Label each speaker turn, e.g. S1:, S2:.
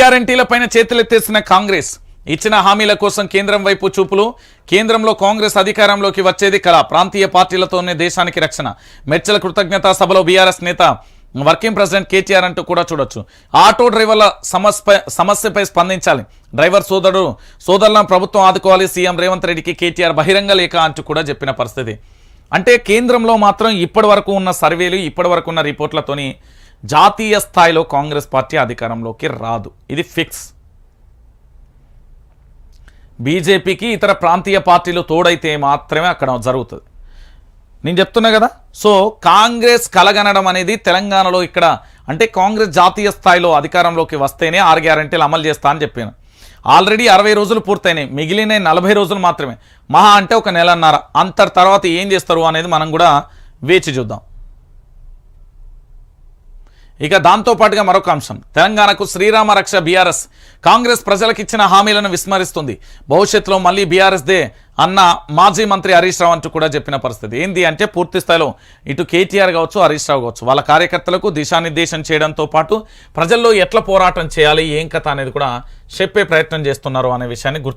S1: గ్యారంటీలపైన చేతులెత్తేసిన కాంగ్రెస్ ఇచ్చిన హామీల కోసం కేంద్రం వైపు చూపులు. కేంద్రంలో కాంగ్రెస్ అధికారంలోకి వచ్చేది కళ. ప్రాంతీయ పార్టీలతోనే దేశానికి రక్షణ. మెచ్చల కృతజ్ఞతా సభలో బీఆర్ఎస్ నేత వర్కింగ్ ప్రెసిడెంట్ కేటీఆర్ అంటూ కూడా చూడొచ్చు. ఆటో డ్రైవర్ల సమస్య సమస్యపై స్పందించాలి. డ్రైవర్ సోదరుడు సోదరులను ప్రభుత్వం ఆదుకోవాలి సీఎం రేవంత్ రెడ్డికి కేటీఆర్ బహిరంగ లేఖ అంటూ కూడా చెప్పిన పరిస్థితి. అంటే కేంద్రంలో మాత్రం ఇప్పటి ఉన్న సర్వేలు ఇప్పటి ఉన్న రిపోర్ట్లతోని జాతీయ స్థాయిలో కాంగ్రెస్ పార్టీ అధికారంలోకి రాదు. ఇది ఫిక్స్. బీజేపీకి ఇతర ప్రాంతీయ పార్టీలు తోడైతే మాత్రమే అక్కడ జరుగుతుంది. నేను చెప్తున్నా కదా? సో కాంగ్రెస్ కలగనడం అనేది తెలంగాణలో ఇక్కడ అంటే కాంగ్రెస్ జాతీయ స్థాయిలో అధికారంలోకి వస్తేనే ఆరు గ్యారంటీలు అమలు చేస్తా అని చెప్పాను. ఆల్రెడీ అరవై రోజులు పూర్తయినాయి. మిగిలిన నలభై రోజులు మాత్రమే. మహా అంటే ఒక నెలన్నర. అంతర్ తర్వాత ఏం చేస్తారు అనేది మనం కూడా వేచి చూద్దాం. ఇక దాంతో పాటుగా మరొక అంశం. తెలంగాణకు శ్రీరామ రక్ష బీఆర్ఎస్. కాంగ్రెస్ ప్రజలకు ఇచ్చిన హామీలను విస్మరిస్తుంది. భవిష్యత్తులో మళ్ళీ బీఆర్ఎస్దే అన్న మాజీ మంత్రి హరీష్ రావు అంటూ కూడా చెప్పిన పరిస్థితి. ఏంది అంటే పూర్తి స్థాయిలో ఇటు కేటీఆర్ కావచ్చు హరీష్ రావు కావచ్చు వాళ్ళ కార్యకర్తలకు దిశానిర్దేశం చేయడంతో పాటు ప్రజల్లో ఎట్లా పోరాటం చేయాలి ఏం కథ అనేది కూడా చెప్పే ప్రయత్నం చేస్తున్నారు అనే విషయాన్ని